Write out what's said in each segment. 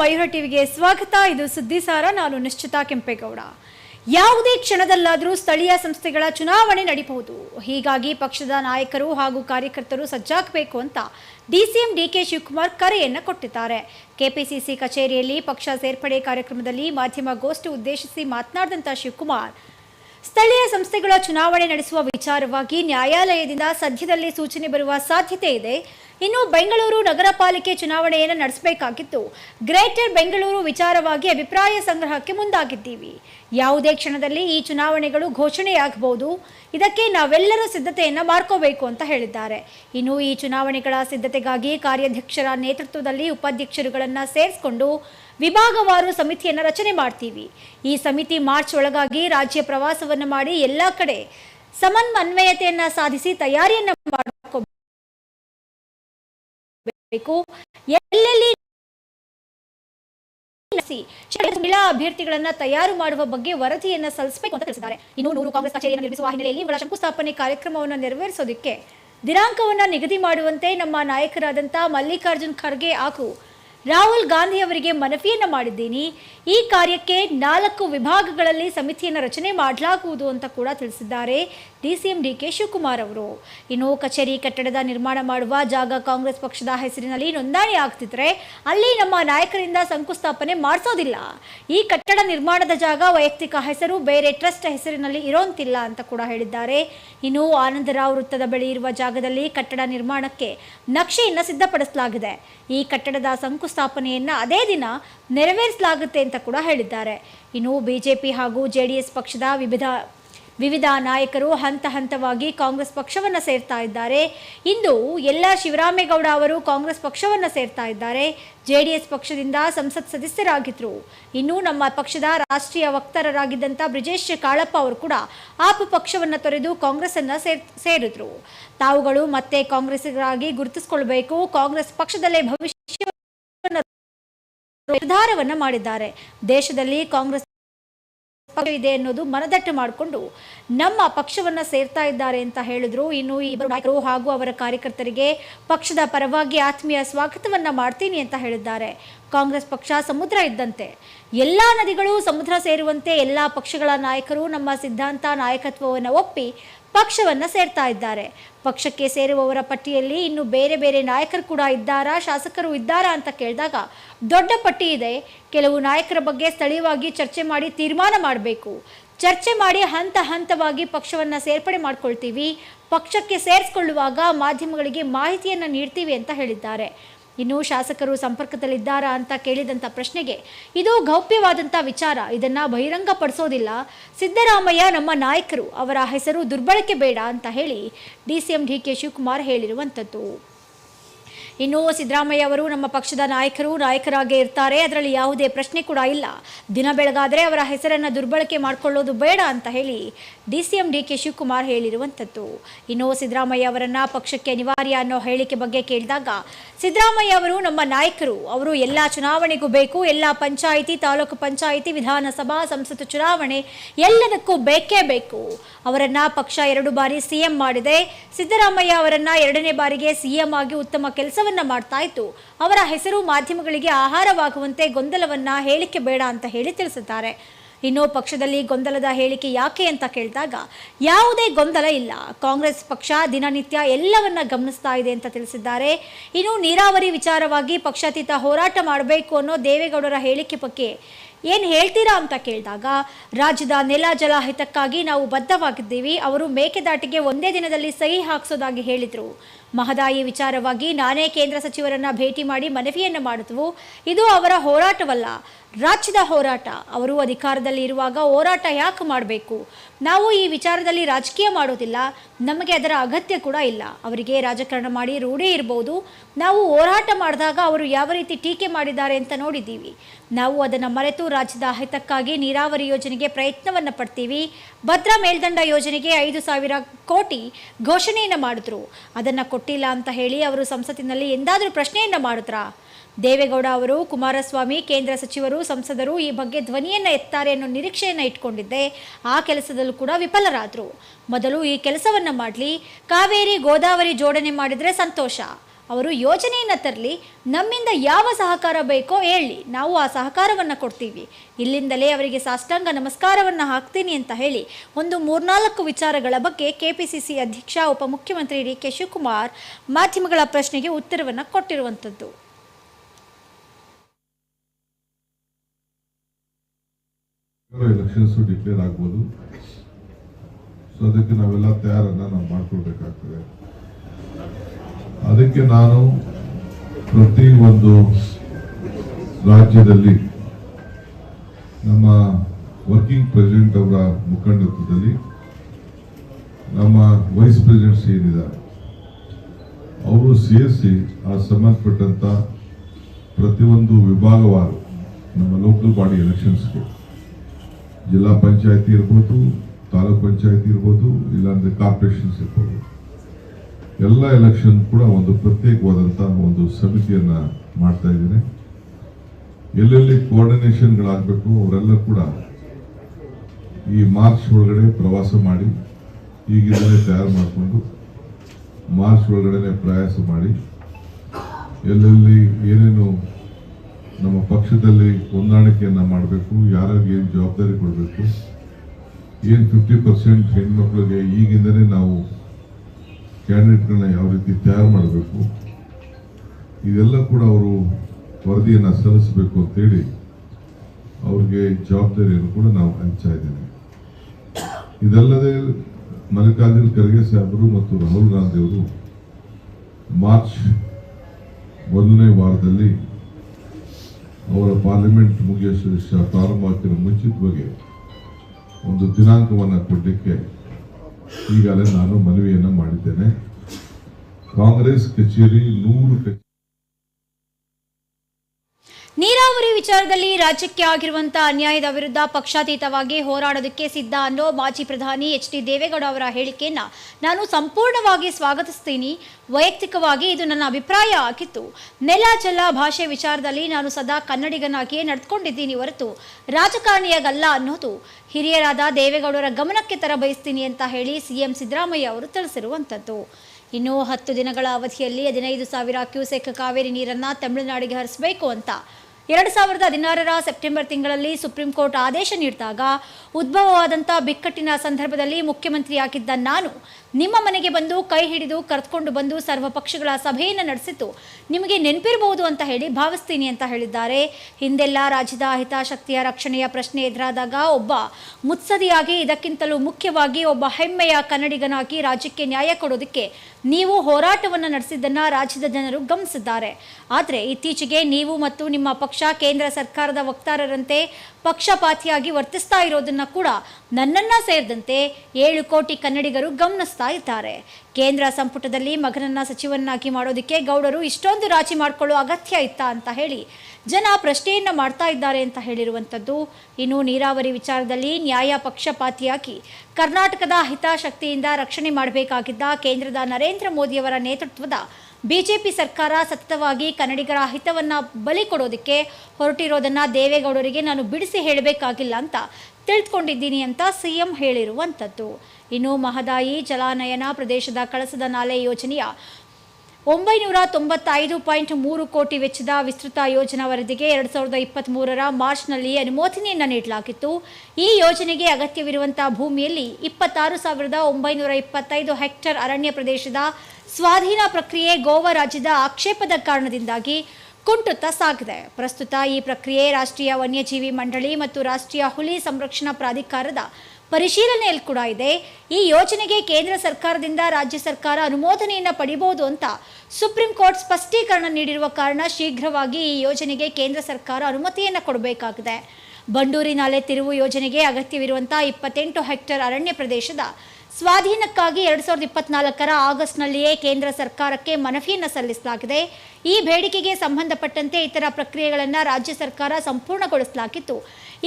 ಮಯೂರ ಟಿವಿಗೆ ಸ್ವಾಗತ. ಇದು ಸುದ್ದಿಸಾರ ನಾನು ನಿಶ್ಚಿತಾ ಕೆಂಪೇಗೌಡ. ಯಾವುದೇ ಕ್ಷಣದಲ್ಲಾದರೂ ಸ್ಥಳೀಯ ಸಂಸ್ಥೆಗಳ ಚುನಾವಣೆ ನಡೀಬಹುದು. ಹೀಗಾಗಿ ಪಕ್ಷದ ನಾಯಕರು ಹಾಗೂ ಕಾರ್ಯಕರ್ತರು ಸಜ್ಜಾಗಬೇಕು ಅಂತ ಡಿಸಿಎಂ ಡಿಕೆ ಶಿವಕುಮಾರ್ ಕರೆಯನ್ನು ಕೊಟ್ಟಿದ್ದಾರೆ. ಕೆಪಿಸಿಸಿ ಕಚೇರಿಯಲ್ಲಿ ಪಕ್ಷ ಸೇರ್ಪಡೆ ಕಾರ್ಯಕ್ರಮದಲ್ಲಿ ಮಾಧ್ಯಮ ಗೋಷ್ಠಿ ಉದ್ದೇಶಿಸಿ ಮಾತನಾಡಿದಂಥ ಶಿವಕುಮಾರ್, ಸ್ಥಳೀಯ ಸಂಸ್ಥೆಗಳ ಚುನಾವಣೆ ನಡೆಸುವ ವಿಚಾರವಾಗಿ ನ್ಯಾಯಾಲಯದಿಂದ ಸದ್ಯದಲ್ಲಿ ಸೂಚನೆ ಬರುವ ಸಾಧ್ಯತೆ ಇದೆ. ಇನ್ನು ಬೆಂಗಳೂರು ನಗರ ಪಾಲಿಕೆ ಚುನಾವಣೆಯನ್ನು ನಡೆಸಬೇಕಾಗಿತ್ತು. ಗ್ರೇಟರ್ ಬೆಂಗಳೂರು ವಿಚಾರವಾಗಿ ಅಭಿಪ್ರಾಯ ಸಂಗ್ರಹಕ್ಕೆ ಮುಂದಾಗಿದ್ದೀವಿ. ಯಾವುದೇ ಕ್ಷಣದಲ್ಲಿ ಈ ಚುನಾವಣೆಗಳು ಘೋಷಣೆಯಾಗಬಹುದು. ಇದಕ್ಕೆ ನಾವೆಲ್ಲರೂ ಸಿದ್ಧತೆಯನ್ನು ಮಾಡ್ಕೋಬೇಕು ಅಂತ ಹೇಳಿದ್ದಾರೆ. ಇನ್ನು ಈ ಚುನಾವಣೆಗಳ ಸಿದ್ಧತೆಗಾಗಿ ಕಾರ್ಯಾಧ್ಯಕ್ಷರ ನೇತೃತ್ವದಲ್ಲಿ ಉಪಾಧ್ಯಕ್ಷರುಗಳನ್ನು ಸೇರಿಸಿಕೊಂಡು ವಿಭಾಗವಾರು ಸಮಿತಿಯನ್ನು ರಚನೆ ಮಾಡ್ತೀವಿ. ಈ ಸಮಿತಿ ಮಾರ್ಚ್ ಒಳಗಾಗಿ ರಾಜ್ಯ ಪ್ರವಾಸವನ್ನು ಮಾಡಿ ಎಲ್ಲ ಕಡೆ ಸಮನ್ವಯತೆಯನ್ನು ಸಾಧಿಸಿ ತಯಾರಿಯನ್ನು ತಯಾರಿಯನ್ನ ಮಾಡ್ಕೋಬೇಕು ಎಲ್ಲೆಲ್ಲಿ ಮಹಿಳಾ ಅಭ್ಯರ್ಥಿಗಳನ್ನ ತಯಾರು ಮಾಡುವ ಬಗ್ಗೆ ವರದಿಯನ್ನ ಸಲ್ಲಿಸಬೇಕು ಅಂತ ತಿಳಿಸಿದ್ದಾರೆ. ಇನ್ನು ನೂರು ಕಾಂಗ್ರೆಸ್ ಕಚೇರಿಯನ್ನು ನಿರ್ಮಿಸುವ ಹಿನ್ನೆಲೆಯಲ್ಲಿ ಇವರ ಶಂಕುಸ್ಥಾಪನೆ ಕಾರ್ಯಕ್ರಮವನ್ನು ನೆರವೇರಿಸೋದಕ್ಕೆ ದಿನಾಂಕವನ್ನ ನಿಗದಿ ಮಾಡುವಂತೆ ನಮ್ಮ ನಾಯಕರಾದಂತಹ ಮಲ್ಲಿಕಾರ್ಜುನ್ ಖರ್ಗೆ ಹಾಗೂ ರಾಹುಲ್ ಗಾಂಧಿ ಅವರಿಗೆ ಮನವಿಯನ್ನ ಮಾಡಿದ್ದೀನಿ. ಈ ಕಾರ್ಯಕ್ಕೆ ನಾಲ್ಕು ವಿಭಾಗಗಳಲ್ಲಿ ಸಮಿತಿಯನ್ನು ರಚನೆ ಮಾಡಲಾಗುವುದು ಅಂತ ಕೂಡ ತಿಳಿಸಿದ್ದಾರೆ ಡಿಸಿಎಂ ಡಿಕೆ ಶಿವಕುಮಾರ್ ಅವರು. ಇನ್ನು ಕಚೇರಿ ಕಟ್ಟಡದ ನಿರ್ಮಾಣ ಮಾಡುವ ಜಾಗ ಕಾಂಗ್ರೆಸ್ ಪಕ್ಷದ ಹೆಸರಿನಲ್ಲಿ ನೋಂದಣಿ ಆಗ್ತಿದ್ರೆ ಅಲ್ಲಿ ನಮ್ಮ ನಾಯಕರಿಂದ ಶಂಕುಸ್ಥಾಪನೆ ಮಾಡಿಸೋದಿಲ್ಲ. ಈ ಕಟ್ಟಡ ನಿರ್ಮಾಣದ ಜಾಗ ವೈಯಕ್ತಿಕ ಹೆಸರು, ಬೇರೆ ಟ್ರಸ್ಟ್ ಹೆಸರಿನಲ್ಲಿ ಇರೋಂತಿಲ್ಲ ಅಂತ ಕೂಡ ಹೇಳಿದ್ದಾರೆ. ಇನ್ನು ಆನಂದರಾವ್ ವೃತ್ತದ ಬಳಿ ಇರುವ ಜಾಗದಲ್ಲಿ ಕಟ್ಟಡ ನಿರ್ಮಾಣಕ್ಕೆ ನಕ್ಷೆಯನ್ನು ಸಿದ್ಧಪಡಿಸಲಾಗಿದೆ. ಈ ಕಟ್ಟಡದ ಶಂಕುಸ್ಥಾಪನೆಯನ್ನ ಅದೇ ದಿನ ನೆರವೇರಿಸಲಾಗುತ್ತೆ ಅಂತ ಕೂಡ ಹೇಳಿದ್ದಾರೆ. ಇನ್ನು ಬಿಜೆಪಿ ಹಾಗೂ ಜೆಡಿಎಸ್ ಪಕ್ಷದ ವಿವಿಧ ವಿವಿಧ ನಾಯಕರು ಹಂತ ಹಂತವಾಗಿ ಕಾಂಗ್ರೆಸ್ ಪಕ್ಷವನ್ನು ಸೇರ್ತಾ ಇದ್ದಾರೆ. ಇಂದು ಎಲ್ಲ ಶಿವರಾಮೇಗೌಡ ಅವರು ಕಾಂಗ್ರೆಸ್ ಪಕ್ಷವನ್ನು ಸೇರ್ತಾ ಇದ್ದಾರೆ. ಜೆಡಿಎಸ್ ಪಕ್ಷದಿಂದ ಸಂಸತ್ ಸದಸ್ಯರಾಗಿದ್ದರು ಇನ್ನು ನಮ್ಮ ಪಕ್ಷದ ರಾಷ್ಟ್ರೀಯ ವಕ್ತಾರರಾಗಿದ್ದಂಥ ಬ್ರಿಜೇಶ್ ಕಾಳಪ್ಪ ಅವರು ಕೂಡ ಆಪ್ ಪಕ್ಷವನ್ನು ತೊರೆದು ಕಾಂಗ್ರೆಸ್ಸನ್ನು ಸೇರ್, ಸೇರಿದ್ರು. ತಾವುಗಳು ಮತ್ತೆ ಕಾಂಗ್ರೆಸ್ಗಾಗಿ ಗುರುತಿಸಿಕೊಳ್ಬೇಕು. ಕಾಂಗ್ರೆಸ್ ಪಕ್ಷದಲ್ಲೇ ಭವಿಷ್ಯ ನಿರ್ಧಾರವನ್ನ ಮಾಡಿದ್ದಾರೆ. ದೇಶದಲ್ಲಿ ಕಾಂಗ್ರೆಸ್ ಇದೆ ಅನ್ನೋದು ಮನದಟ್ಟು ಮಾಡಿಕೊಂಡು ನಮ್ಮ ಪಕ್ಷವನ್ನ ಸೇರ್ತಾ ಇದ್ದಾರೆ ಅಂತ ಹೇಳಿದ್ರು. ಇನ್ನು ಇಬ್ಬರು ನಾಯಕರು ಹಾಗೂ ಅವರ ಕಾರ್ಯಕರ್ತರಿಗೆ ಪಕ್ಷದ ಪರವಾಗಿ ಆತ್ಮೀಯ ಸ್ವಾಗತವನ್ನ ಮಾಡ್ತೀನಿ ಅಂತ ಹೇಳಿದ್ದಾರೆ. ಕಾಂಗ್ರೆಸ್ ಪಕ್ಷ ಸಮುದ್ರ ಇದ್ದಂತೆ. ಎಲ್ಲ ನದಿಗಳು ಸಮುದ್ರ ಸೇರುವಂತೆ ಎಲ್ಲಾ ಪಕ್ಷಗಳ ನಾಯಕರು ನಮ್ಮ ಸಿದ್ಧಾಂತ ನಾಯಕತ್ವವನ್ನು ಒಪ್ಪಿ ಪಕ್ಷವನ್ನ ಸೇರ್ತಾ ಇದ್ದಾರೆ. ಪಕ್ಷಕ್ಕೆ ಸೇರುವವರ ಪಟ್ಟಿಯಲ್ಲಿ ಇನ್ನು ಬೇರೆ ಬೇರೆ ನಾಯಕರು ಕೂಡ ಇದ್ದಾರಾ, ಶಾಸಕರು ಇದ್ದಾರಾ ಅಂತ ಕೇಳಿದಾಗ ದೊಡ್ಡ ಪಟ್ಟಿ ಇದೆ. ಕೆಲವು ನಾಯಕರ ಬಗ್ಗೆ ಸ್ಥಳೀಯವಾಗಿ ಚರ್ಚೆ ಮಾಡಿ ತೀರ್ಮಾನ ಮಾಡಬೇಕು. ಚರ್ಚೆ ಮಾಡಿ ಹಂತ ಹಂತವಾಗಿ ಪಕ್ಷವನ್ನ ಸೇರ್ಪಡೆ ಮಾಡ್ಕೊಳ್ತೀವಿ. ಪಕ್ಷಕ್ಕೆ ಸೇರಿಸ್ಕೊಳ್ಳುವಾಗ ಮಾಧ್ಯಮಗಳಿಗೆ ಮಾಹಿತಿಯನ್ನು ನೀಡ್ತೀವಿ ಅಂತ ಹೇಳಿದ್ದಾರೆ. ಇನ್ನು ಶಾಸಕರು ಸಂಪರ್ಕದಲ್ಲಿದ್ದಾರಾ ಅಂತ ಕೇಳಿದಂಥ ಪ್ರಶ್ನೆಗೆ ಇದು ಗೌಪ್ಯವಾದಂಥ ವಿಚಾರ. ಇದನ್ನ ಬಹಿರಂಗಪಡಿಸೋದಿಲ್ಲ. ಸಿದ್ದರಾಮಯ್ಯ ನಮ್ಮ ನಾಯಕರು, ಅವರ ಹೆಸರು ದುರ್ಬಳಕೆ ಬೇಡ ಅಂತ ಹೇಳಿ D C M D K Shivakumar ಹೇಳಿರುವಂಥದ್ದು ಇನ್ನು ಸಿದ್ದರಾಮಯ್ಯ ಅವರು ನಮ್ಮ ಪಕ್ಷದ ನಾಯಕರು, ನಾಯಕರಾಗೇ ಇರ್ತಾರೆ. ಅದರಲ್ಲಿ ಯಾವುದೇ ಪ್ರಶ್ನೆ ಕೂಡ ಇಲ್ಲ. ದಿನ ಬೆಳಗಾದರೆ ಅವರ ಹೆಸರನ್ನು ದುರ್ಬಳಕೆ ಮಾಡಿಕೊಳ್ಳೋದು ಬೇಡ ಅಂತ ಹೇಳಿ D C M D K Shivakumar ಹೇಳಿರುವಂಥದ್ದು. ಇನ್ನು ಸಿದ್ದರಾಮಯ್ಯ ಅವರನ್ನು ಪಕ್ಷಕ್ಕೆ ಅನಿವಾರ್ಯ ಅನ್ನೋ ಹೇಳಿಕೆ ಬಗ್ಗೆ ಕೇಳಿದಾಗ, ಸಿದ್ದರಾಮಯ್ಯ ಅವರು ನಮ್ಮ ನಾಯಕರು. ಅವರು ಎಲ್ಲ ಚುನಾವಣೆಗೂ ಬೇಕು, ಎಲ್ಲ ಪಂಚಾಯಿತಿ, ತಾಲೂಕು ಪಂಚಾಯಿತಿ, ವಿಧಾನಸಭಾ ಸಂಸತ್ ಚುನಾವಣೆ ಎಲ್ಲದಕ್ಕೂ ಬೇಕೇ ಬೇಕು. ಅವರನ್ನ ಪಕ್ಷ ಎರಡು ಬಾರಿ ಸಿಎಂ ಮಾಡಿದೆ. ಸಿದ್ದರಾಮಯ್ಯ ಅವರನ್ನ ಎರಡನೇ ಬಾರಿಗೆ ಸಿಎಂ ಆಗಿ ಉತ್ತಮ ಕೆಲಸವನ್ನ ಮಾಡ್ತಾ ಇತ್ತು. ಅವರ ಹೆಸರು ಮಾಧ್ಯಮಗಳಿಗೆ ಆಹಾರವಾಗುವಂತೆ ಗೊಂದಲವನ್ನ ಹೇಳಿಕೆ ಬೇಡ ಅಂತ ಹೇಳಿ ತಿಳಿಸಿದ್ದಾರೆ. ಇನ್ನು ಪಕ್ಷದಲ್ಲಿ ಗೊಂದಲದ ಹೇಳಿಕೆ ಯಾಕೆ ಅಂತ ಕೇಳಿದಾಗ, ಯಾವುದೇ ಗೊಂದಲ ಇಲ್ಲ. ಕಾಂಗ್ರೆಸ್ ಪಕ್ಷ ದಿನನಿತ್ಯ ಎಲ್ಲವನ್ನ ಗಮನಿಸ್ತಾ ಇದೆ ಅಂತ ತಿಳಿಸಿದ್ದಾರೆ. ಇನ್ನು ನೀರಾವರಿ ವಿಚಾರವಾಗಿ ಪಕ್ಷಾತೀತ ಹೋರಾಟ ಮಾಡಬೇಕು ಅನ್ನೋ ದೇವೇಗೌಡರ ಹೇಳಿಕೆ ಬಗ್ಗೆ ಏನು ಹೇಳ್ತೀರಾ ಅಂತ ಕೇಳಿದಾಗ, ರಾಜ್ಯದ ನೆಲ ಜಲ ಹಿತಕ್ಕಾಗಿ ನಾವು ಬದ್ಧವಾಗಿದ್ದೀವಿ, ಅವರು ಮೇಕೆದಾಟಿಗೆ ಒಂದೇ ದಿನದಲ್ಲಿ ಸಹಿ ಹಾಕಿಸೋದಾಗಿ ಹೇಳಿದರು. ಮಹದಾಯಿ ವಿಚಾರವಾಗಿ ನಾನೇ ಕೇಂದ್ರ ಸಚಿವರನ್ನ ಭೇಟಿ ಮಾಡಿ ಮನವಿಯನ್ನು ಮಾಡಿದ್ವು ಇದು ಅವರ ಹೋರಾಟವಲ್ಲ, ರಾಜ್ಯದ ಹೋರಾಟ. ಅವರು ಅಧಿಕಾರದಲ್ಲಿ ಇರುವಾಗ ಹೋರಾಟ ಯಾಕೆ ಮಾಡಬೇಕು? ನಾವು ಈ ವಿಚಾರದಲ್ಲಿ ರಾಜಕೀಯ ಮಾಡೋದಿಲ್ಲ, ನಮಗೆ ಅದರ ಅಗತ್ಯ ಕೂಡ ಇಲ್ಲ. ಅವರಿಗೆ ರಾಜಕಾರಣ ಮಾಡಿ ರೂಢಿ ಇರ್ಬೋದು. ನಾವು ಹೋರಾಟ ಮಾಡಿದಾಗ ಅವರು ಯಾವ ರೀತಿ ಟೀಕೆ ಮಾಡಿದ್ದಾರೆ ಅಂತ ನೋಡಿದ್ದೀವಿ. ನಾವು ಅದನ್ನು ಮರೆತು ರಾಜ್ಯದ ಹಿತಕ್ಕಾಗಿ ನೀರಾವರಿ ಯೋಜನೆಗೆ ಪ್ರಯತ್ನವನ್ನು ಪಡ್ತೀವಿ. ಭದ್ರಾ ಮೇಲ್ದಂಡ ಯೋಜನೆಗೆ ಐದು ಸಾವಿರ ಕೋಟಿ ಘೋಷಣೆಯನ್ನು ಮಾಡಿದ್ರು. ಅದನ್ನು ಕೊಟ್ಟಿಲ್ಲ ಅಂತ ಹೇಳಿ ಅವರು ಸಂಸತ್ತಿನಲ್ಲಿ ಎಂದಾದರೂ ಪ್ರಶ್ನೆಯನ್ನು ಮಾಡುತ್ತಾ ದೇವೇಗೌಡ ಅವರು, ಕುಮಾರಸ್ವಾಮಿ, ಕೇಂದ್ರ ಸಚಿವರು, ಸಂಸದರು ಈ ಬಗ್ಗೆ ಧ್ವನಿಯನ್ನು ಎತ್ತಾರೆ ಅನ್ನೋ ನಿರೀಕ್ಷೆಯನ್ನ ಇಟ್ಕೊಂಡಿದ್ದೆ. ಆ ಕೆಲಸದಲ್ಲೂ ಕೂಡ ವಿಫಲರಾದರು. ಮೊದಲು ಈ ಕೆಲಸವನ್ನ ಮಾಡಲಿ. ಕಾವೇರಿ, ಗೋದಾವರಿ ಜೋಡಣೆ ಮಾಡಿದರೆ ಸಂತೋಷ. ಅವರು ಯೋಜನೆಯನ್ನು ತರಲಿ, ನಮ್ಮಿಂದ ಯಾವ ಸಹಕಾರ ಬೇಕೋ ಹೇಳಿ, ನಾವು ಆ ಸಹಕಾರವನ್ನು ಕೊಡ್ತೀವಿ. ಇಲ್ಲಿಂದಲೇ ಅವರಿಗೆ ಸಾಷ್ಟಾಂಗ ನಮಸ್ಕಾರವನ್ನು ಹಾಕ್ತೀನಿ ಅಂತ ಹೇಳಿ, ಒಂದು ಮೂರ್ನಾಲ್ಕು ವಿಚಾರಗಳ ಬಗ್ಗೆ ಕೆಪಿಸಿಸಿ ಅಧ್ಯಕ್ಷ, ಉಪಮುಖ್ಯಮಂತ್ರಿ ಡಿ ಕೆ ಶಿವಕುಮಾರ್ ಮಾಧ್ಯಮಗಳ ಪ್ರಶ್ನೆಗೆ ಉತ್ತರವನ್ನು ಕೊಟ್ಟಿರುವಂಥದ್ದು. ಡಿಕ್ಲೇರ್ ಆಗ್ಬೋದು. ಸೊ ಅದಕ್ಕೆ ನಾವೆಲ್ಲ ತಯಾರನ್ನ ನಾವು ಮಾಡ್ಕೊಳ್ಬೇಕಾಗ್ತದೆ. ಅದಕ್ಕೆ ನಾನು ಪ್ರತಿ ಒಂದು ರಾಜ್ಯದಲ್ಲಿ ನಮ್ಮ ವರ್ಕಿಂಗ್ ಪ್ರೆಸಿಡೆಂಟ್ ಅವರ ಮುಖಂಡತ್ವದಲ್ಲಿ ನಮ್ಮ ವೈಸ್ ಪ್ರೆಸಿಡೆಂಟ್ಸ್ ಏನಿದ್ದಾರೆ, ಅವರು ಸೇರಿಸಿ ಆ ಸಂಬಂಧಪಟ್ಟಂಥ ಪ್ರತಿಯೊಂದು ವಿಭಾಗವಾರು ನಮ್ಮ ಲೋಕಲ್ ಬಾಡಿ ಎಲೆಕ್ಷನ್ಸ್ಗೆ ಜಿಲ್ಲಾ ಪಂಚಾಯತಿ ಇರ್ಬೋದು, ತಾಲೂಕ್ ಪಂಚಾಯತಿ ಇರ್ಬೋದು, ಇಲ್ಲಾಂದರೆ ಕಾರ್ಪೊರೇಷನ್ಸ್ ಇರ್ಬೋದು. ಎಲ್ಲ ಎಲೆಕ್ಷನ್ ಕೂಡ ಒಂದು ಪ್ರತ್ಯೇಕವಾದಂಥ ಒಂದು ಸಮಿತಿಯನ್ನ ಮಾಡ್ತಾ ಇದ್ದೇನೆ. ಎಲ್ಲೆಲ್ಲಿ ಕೋಆರ್ಡಿನೇಷನ್ಗಳಾಗಬೇಕು ಅವರೆಲ್ಲ ಕೂಡ ಈ ಮಾರ್ಚ್ ಒಳಗಡೆ ಪ್ರವಾಸ ಮಾಡಿ, ಈಗಿಂದಲೇ ತಯಾರು ಮಾಡಿಕೊಂಡು ಮಾರ್ಚ್ ಒಳಗಡೆ ಪ್ರಯಾಸ ಮಾಡಿ, ಎಲ್ಲೆಲ್ಲಿ ಏನೇನು ನಮ್ಮ ಪಕ್ಷದಲ್ಲಿ ಹೊಂದಾಣಿಕೆಯನ್ನು ಮಾಡಬೇಕು ಏನು ಜವಾಬ್ದಾರಿ ಕೊಡಬೇಕು, ಏನು ಫಿಫ್ಟಿ ಪರ್ಸೆಂಟ್ ಹೆಣ್ಮಕ್ಳಿಗೆ ಈಗಿಂದಲೇ ನಾವು ಕ್ಯಾಂಡಿಡೇಟ್ಗಳನ್ನ ಯಾವ ರೀತಿ ತಯಾರು ಮಾಡಬೇಕು? ಇದೆಲ್ಲ ಕೂಡ ಅವರು ವರದಿಯನ್ನು ಸಲ್ಲಿಸಬೇಕು ಅಂತೇಳಿ ಅವ್ರಿಗೆ ಜವಾಬ್ದಾರಿಯನ್ನು ಕೂಡ ನಾವು ಹಂಚ್ತಾ ಇದ್ದೇವೆ. ಇದಲ್ಲದೆ ಮಲ್ಲಿಕಾರ್ಜುನ್ ಖರ್ಗೆ ಸಾಹೇಬರು ಮತ್ತು ರಾಹುಲ್ ಗಾಂಧಿ ಅವರು ಮಾರ್ಚ್ ಒಂದನೇ ವಾರದಲ್ಲಿ ಅವರ ಪಾರ್ಲಿಮೆಂಟ್ ಮುಗಿಯೋಷ್ಟು ಪ್ರಾರಂಭ ಆಗ್ತಿರೋ ಮುಂಚಿತವಾಗಿ ಒಂದು ದಿನಾಂಕವನ್ನು ಕೊಡಲಿಕ್ಕೆ ಈಗಾಗಲೇ ನಾನು ಮನವಿಯನ್ನು ಮಾಡಿದ್ದೇನೆ. ಕಾಂಗ್ರೆಸ್ ಕಚೇರಿ ನೂರು ಕಚೇರಿ ನೀರಾವರಿ ವಿಚಾರದಲ್ಲಿ ರಾಜ್ಯಕ್ಕೆ ಆಗಿರುವಂತಹ ಅನ್ಯಾಯದ ವಿರುದ್ಧ ಪಕ್ಷಾತೀತವಾಗಿ ಹೋರಾಡೋದಕ್ಕೆ ಸಿದ್ಧ ಅನ್ನೋ ಮಾಜಿ ಪ್ರಧಾನಿ ಎಚ್ ಡಿ ದೇವೇಗೌಡ ಅವರ ಹೇಳಿಕೆಯನ್ನ ನಾನು ಸಂಪೂರ್ಣವಾಗಿ ಸ್ವಾಗತಿಸ್ತೀನಿ. ವೈಯಕ್ತಿಕವಾಗಿ ಇದು ನನ್ನ ಅಭಿಪ್ರಾಯ ಆಗಿತ್ತು. ನೆಲ ಜಲ ಭಾಷೆ ವಿಚಾರದಲ್ಲಿ ನಾನು ಸದಾ ಕನ್ನಡಿಗನಾಗಿಯೇ ನಡೆದುಕೊಂಡಿದ್ದೀನಿ ಹೊರತು ರಾಜಕಾರಣಿಯಾಗಲ್ಲ ಅನ್ನೋದು ಹಿರಿಯರಾದ ದೇವೇಗೌಡರ ಗಮನಕ್ಕೆ ತರ ಬಯಸ್ತೀನಿ ಅಂತ ಹೇಳಿ ಸಿಎಂ ಸಿದ್ದರಾಮಯ್ಯ ಅವರು ತಿಳಿಸಿರುವಂಥದ್ದು ಇನ್ನು ಹತ್ತು ದಿನಗಳ ಅವಧಿಯಲ್ಲಿ ಹದಿನೈದು ಸಾವಿರ ಕ್ಯೂಸೆಕ್ ಕಾವೇರಿ ನೀರನ್ನು ತಮಿಳುನಾಡಿಗೆ ಹರಿಸಬೇಕು ಅಂತ ಎರಡು ಸಾವಿರದ ಹದಿನಾರರ ಸೆಪ್ಟೆಂಬರ್ ತಿಂಗಳಲ್ಲಿ ಸುಪ್ರೀಂ ಕೋರ್ಟ್ ಆದೇಶ ನೀಡಿದಾಗ ಉದ್ಭವವಾದಂಥ ಬಿಕ್ಕಟ್ಟಿನ ಸಂದರ್ಭದಲ್ಲಿ ಮುಖ್ಯಮಂತ್ರಿಯಾಗಿದ್ದ ನಾನು ನಿಮ್ಮ ಮನೆಗೆ ಬಂದು ಕೈ ಹಿಡಿದು ಕರೆದುಕೊಂಡು ಬಂದು ಸರ್ವ ಪಕ್ಷಗಳ ಸಭೆಯನ್ನು ನಡೆಸಿತು ನಿಮಗೆ ನೆನಪಿರಬಹುದು ಅಂತ ಹೇಳಿ ಭಾವಿಸ್ತೀನಿ ಅಂತ ಹೇಳಿದ್ದಾರೆ. ಹಿಂದೆಲ್ಲ ರಾಜ್ಯದ ಹಿತಾಸಕ್ತಿಯ ರಕ್ಷಣೆಯ ಪ್ರಶ್ನೆ ಎದುರಾದಾಗ ಒಬ್ಬ ಮುತ್ಸದಿಯಾಗಿ, ಇದಕ್ಕಿಂತಲೂ ಮುಖ್ಯವಾಗಿ ಒಬ್ಬ ಹೆಮ್ಮೆಯ ಕನ್ನಡಿಗನಾಗಿ ರಾಜ್ಯಕ್ಕೆ ನ್ಯಾಯ ಕೊಡೋದಕ್ಕೆ ನೀವು ಹೋರಾಟವನ್ನು ನಡೆಸಿದ್ದನ್ನು ರಾಜ್ಯದ ಜನರು ಗಮನಿಸಿದ್ದಾರೆ. ಆದರೆ ಇತ್ತೀಚೆಗೆ ನೀವು ಮತ್ತು ನಿಮ್ಮ ಪಕ್ಷ ಕೇಂದ್ರ ಸರ್ಕಾರದ ವಕ್ತಾರರಂತೆ ಪಕ್ಷಪಾತಿಯಾಗಿ ವರ್ತಿಸ್ತಾ ಇರೋದನ್ನ ಕೂಡ ನನ್ನನ್ನ ಸೇರಿದಂತೆ ಏಳು ಕೋಟಿ ಕನ್ನಡಿಗರು ಗಮನಿಸ್ತಾ ಇದ್ದಾರೆ. ಕೇಂದ್ರ ಸಂಪುಟದಲ್ಲಿ ಮಗನನ್ನ ಸಚಿವನ್ನಾಗಿ ಮಾಡೋದಕ್ಕೆ ಗೌಡರು ಇಷ್ಟೊಂದು ರಾಜಿ ಮಾಡಿಕೊಳ್ಳೋ ಅಗತ್ಯ ಇತ್ತಾ ಅಂತ ಹೇಳಿ ಜನ ಪ್ರಶ್ನೆಯನ್ನ ಮಾಡ್ತಾ ಇದ್ದಾರೆ ಅಂತ ಹೇಳಿರುವಂಥದ್ದು. ಇನ್ನು ನೀರಾವರಿ ವಿಚಾರದಲ್ಲಿ ನ್ಯಾಯ ಪಕ್ಷಪಾತಿಯಾಗಿ ಕರ್ನಾಟಕದ ಹಿತಾಸಕ್ತಿಯಿಂದ ರಕ್ಷಣೆ ಮಾಡಬೇಕಾಗಿದ್ದ ಕೇಂದ್ರದ ನರೇಂದ್ರ ಮೋದಿಯವರ ನೇತೃತ್ವದ ಬಿಜೆಪಿ ಸರ್ಕಾರ ಸತತವಾಗಿ ಕನ್ನಡಿಗರ ಹಿತವನ್ನ ಬಲಿ ಕೊಡೋದಕ್ಕೆ ಹೊರಟಿರೋದನ್ನ ದೇವೇಗೌಡರಿಗೆ ನಾನು ಬಿಡಿಸಿ ಹೇಳಬೇಕಾಗಿಲ್ಲ ಅಂತ ತಿಳಿದುಕೊಂಡಿದ್ದೀನಿ ಅಂತ ಸಿಎಂ ಹೇಳಿರುವಂಥದ್ದು. ಇನ್ನು ಮಹದಾಯಿ ಜಲಾನಯನ ಪ್ರದೇಶದ ಕಳಸದ ನಾಲೆ ಯೋಜನೆಯ ಒಂಬೈನೂರ ತೊಂಬತ್ತೈದು ಪಾಯಿಂಟ್ ಮೂರು ಕೋಟಿ ವೆಚ್ಚದ ವಿಸ್ತೃತ ಯೋಜನಾ ವರದಿಗೆ ಎರಡು ಸಾವಿರದ ಇಪ್ಪತ್ತ್ಮೂರರ ಮಾರ್ಚ್ನಲ್ಲಿ ಅನುಮೋದನೆಯನ್ನು ನೀಡಲಾಗಿತ್ತು. ಈ ಯೋಜನೆಗೆ ಅಗತ್ಯವಿರುವಂಥ ಭೂಮಿಯಲ್ಲಿ ಇಪ್ಪತ್ತಾರು ಸಾವಿರದ ಒಂಬೈನೂರ ಇಪ್ಪತ್ತೈದು ಹೆಕ್ಟೇರ್ ಅರಣ್ಯ ಪ್ರದೇಶದ ಸ್ವಾಧೀನ ಪ್ರಕ್ರಿಯೆ ಗೋವಾ ರಾಜ್ಯದ ಆಕ್ಷೇಪದ ಕಾರಣದಿಂದಾಗಿ ಕುಂಟುತ್ತಾ ಸಾಗಿದೆ ಪ್ರಸ್ತುತ ಈ ಪ್ರಕ್ರಿಯೆ ರಾಷ್ಟ್ರೀಯ ವನ್ಯಜೀವಿ ಮಂಡಳಿ ಮತ್ತು ರಾಷ್ಟ್ರೀಯ ಹುಲಿ ಸಂರಕ್ಷಣಾ ಪ್ರಾಧಿಕಾರದ ಪರಿಶೀಲನೆಯಲ್ಲಿ ಕೂಡ ಇದೆ. ಈ ಯೋಜನೆಗೆ ಕೇಂದ್ರ ಸರ್ಕಾರದಿಂದ ರಾಜ್ಯ ಸರ್ಕಾರ ಅನುಮೋದನೆಯನ್ನು ಪಡಿಬಹುದು ಅಂತ ಸುಪ್ರೀಂ ಕೋರ್ಟ್ ಸ್ಪಷ್ಟೀಕರಣ ನೀಡಿರುವ ಕಾರಣ ಶೀಘ್ರವಾಗಿ ಈ ಯೋಜನೆಗೆ ಕೇಂದ್ರ ಸರ್ಕಾರ ಅನುಮತಿಯನ್ನು ಕೊಡಬೇಕಾಗಿದೆ. ಬಂಡೂರಿನಾಲೆ ತಿರುವು ಯೋಜನೆಗೆ ಅಗತ್ಯವಿರುವಂತಹ ಇಪ್ಪತ್ತೆಂಟು ಹೆಕ್ಟೇರ್ ಅರಣ್ಯ ಪ್ರದೇಶದ ಸ್ವಾಧೀನಕ್ಕಾಗಿ ಎರಡು ಸಾವಿರದ ಇಪ್ಪತ್ನಾಲ್ಕರ ಆಗಸ್ಟ್ನಲ್ಲಿಯೇ ಕೇಂದ್ರ ಸರ್ಕಾರಕ್ಕೆ ಮನವಿಯನ್ನು ಸಲ್ಲಿಸಲಾಗಿದೆ. ಈ ಬೇಡಿಕೆಗೆ ಸಂಬಂಧಪಟ್ಟಂತೆ ಇತರ ಪ್ರಕ್ರಿಯೆಗಳನ್ನು ರಾಜ್ಯ ಸರ್ಕಾರ ಸಂಪೂರ್ಣಗೊಳಿಸಲಾಗಿತ್ತು.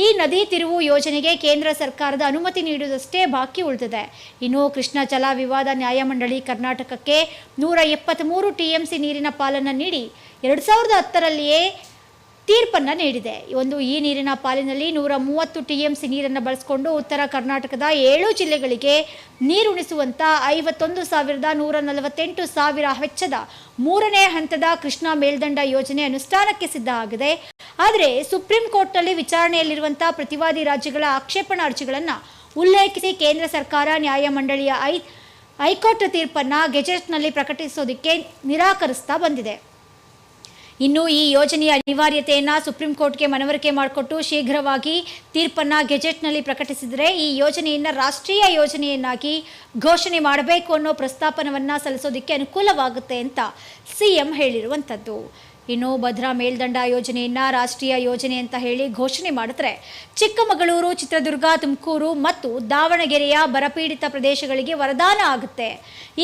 ಈ ನದಿ ತಿರುವು ಯೋಜನೆಗೆ ಕೇಂದ್ರ ಸರ್ಕಾರದ ಅನುಮತಿ ನೀಡುವುದಷ್ಟೇ ಬಾಕಿ ಉಳಿದಿದೆ. ಇನ್ನು ಕೃಷ್ಣ ಜಲ ವಿವಾದ ನ್ಯಾಯಮಂಡಳಿ ಕರ್ನಾಟಕಕ್ಕೆ ನೂರ ಎಪ್ಪತ್ತ್ಮೂರು ಟಿಎಂಸಿ ನೀರಿನ ಪಾಲನ್ನು ನೀಡಿ. ಎರಡು ಸಾವಿರದ ಹತ್ತರಲ್ಲಿಯೇ ತೀರ್ಪನ್ನು ನೀಡಿದೆ. ಒಂದು ಈ ನೀರಿನ ಪಾಲಿನಲ್ಲಿ ನೂರ ಮೂವತ್ತು ಟಿ ಎಂ ಸಿ ನೀರನ್ನು ಬಳಸಿಕೊಂಡು ಉತ್ತರ ಕರ್ನಾಟಕದ ಏಳು ಜಿಲ್ಲೆಗಳಿಗೆ ನೀರುಣಿಸುವಂಥ ಐವತ್ತೊಂದು ಸಾವಿರದ ನೂರ ನಲವತ್ತೆಂಟು ಸಾವಿರ ವೆಚ್ಚದ ಮೂರನೇ ಹಂತದ ಕೃಷ್ಣಾ ಮೇಲ್ದಂಡ ಯೋಜನೆ ಅನುಷ್ಠಾನಕ್ಕೆ ಸಿದ್ಧ ಆಗಿದೆ. ಆದರೆ ಸುಪ್ರೀಂ ಕೋರ್ಟ್ನಲ್ಲಿ ವಿಚಾರಣೆಯಲ್ಲಿರುವಂಥ ಪ್ರತಿವಾದಿ ರಾಜ್ಯಗಳ ಆಕ್ಷೇಪಣಾ ಅರ್ಜಿಗಳನ್ನು ಉಲ್ಲೇಖಿಸಿ ಕೇಂದ್ರ ಸರ್ಕಾರ ನ್ಯಾಯಮಂಡಳಿಯ ಐ, ಹೈಕೋರ್ಟ್ ತೀರ್ಪನ್ನು ಗೆಜೆಟ್ನಲ್ಲಿ ಪ್ರಕಟಿಸೋದಕ್ಕೆ ನಿರಾಕರಿಸ್ತಾ ಬಂದಿದೆ. ಇನ್ನು ಈ ಯೋಜನೆಯ ಅನಿವಾರ್ಯತೆಯನ್ನು ಸುಪ್ರೀಂ ಕೋರ್ಟ್ಗೆ ಮನವರಿಕೆ ಮಾಡಿಕೊಟ್ಟು ಶೀಘ್ರವಾಗಿ ತೀರ್ಪನ್ನು ಗೆಜೆಟ್ನಲ್ಲಿ ಪ್ರಕಟಿಸಿದರೆ ಈ ಯೋಜನೆಯನ್ನು ರಾಷ್ಟ್ರೀಯ ಯೋಜನೆಯನ್ನಾಗಿ ಘೋಷಣೆ ಮಾಡಬೇಕು ಅನ್ನೋ ಪ್ರಸ್ತಾಪನವನ್ನು ಸಲ್ಲಿಸೋದಕ್ಕೆ ಅನುಕೂಲವಾಗುತ್ತೆ ಅಂತ ಸಿಎಂ ಹೇಳಿರುವಂಥದ್ದು ಇನ್ನು ಭದ್ರಾ ಮೇಲ್ದಂಡ ಯೋಜನೆಯನ್ನ ರಾಷ್ಟ್ರೀಯ ಯೋಜನೆ ಅಂತ ಹೇಳಿ ಘೋಷಣೆ ಮಾಡಿದ್ರೆ ಚಿಕ್ಕಮಗಳೂರು, ಚಿತ್ರದುರ್ಗ, ತುಮಕೂರು ಮತ್ತು ದಾವಣಗೆರೆಯ ಬರಪೀಡಿತ ಪ್ರದೇಶಗಳಿಗೆ ವರದಾನ ಆಗುತ್ತೆ.